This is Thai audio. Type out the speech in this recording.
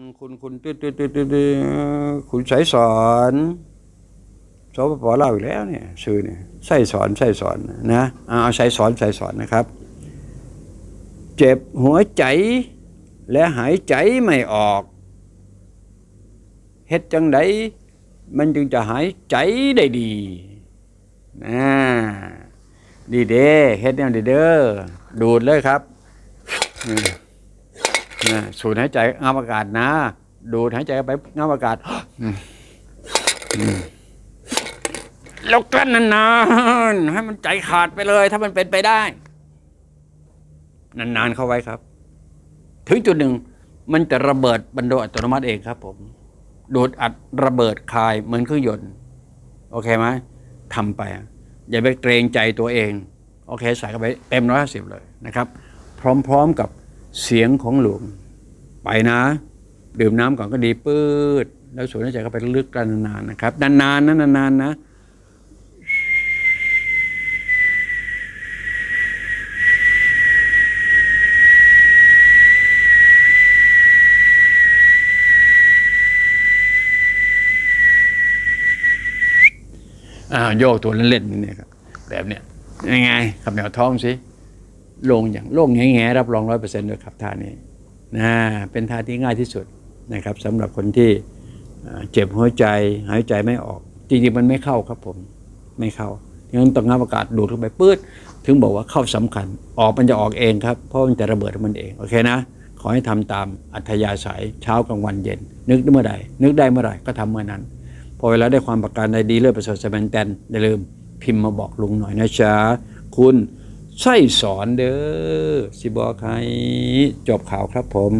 คุณคุณตืดตืดตืดตืดตืดคุณสายสอนสปปเล่าอีกแล้วเนี่ยชื่อเนี่ยใส่สอนใส่สอนนะเอาใส่สอนใส่สอนนะครับ เจ็บหัวใจและหายใจไม่ออกเฮ็ดจังไดมันจึงจะหายใจได้ดีนะดีเด้เฮ็ดแนวดีเด้อดูดเลยครับ สูดหายใจงับอากาศนะ ดูดหายใจไปงับอากาศแล้วกลั้นนานๆให้มันใจขาดไปเลย ถ้ามันเป็นไปได้ นานๆเข้าไว้ครับ ถึงจุดหนึ่ง มันจะระเบิดบันโดอัตโนมัติเองครับ ผมดูดอัดระเบิดคายเหมือนเครื่องยนต์ โอเคไหมทำไปอะอย่าไปเกรงใจตัวเอง โอเค ใส่เข้าไปเต็มร้อยสิบเลยนะครับ พร้อม ๆกับ เสียงของหลวง ไปนะ ดื่มน้ำก่อนก็ดีปื๊ดแล้วสูดหายใจเข้าไปลึกกันนานๆนะครับนานๆนะนานๆนะอ่าโยกตัวเล่นๆนี่ครับแบบเนี้ยยังไงขับแนวท้องสิ ลงอย่างโล่งแง่ๆรับรองร้อยเปอร์เซ็นต์ด้วยครับท่านี้นะเป็นท่าที่ง่ายที่สุดนะครับสำหรับคนที่เจ็บหัวใจหายใจไม่ออก จริงๆมันไม่เข้าครับผมไม่เข้ายังต้องงับอากาศดูดเข้าไปปื๊ดถึงบอกว่าเข้าสำคัญ ออกมันจะออกเองครับ เพราะมันจะระเบิดมันเองโอเคนะ ขอให้ทำตามอัธยาศัยเช้ากลางวันเย็น นึกได้เมื่อใดนึกได้เมื่อไหร่ก็ทำเมื่อนั้น พอเวลาได้ความประการใดดีเลิศประเสริฐสแมนแตนอย่าลืมพิมพ์มาบอกลุงหน่อยนะจ๊ะคุณ ใช่สอนเด้อสิบอกใครจบข่าวครับผม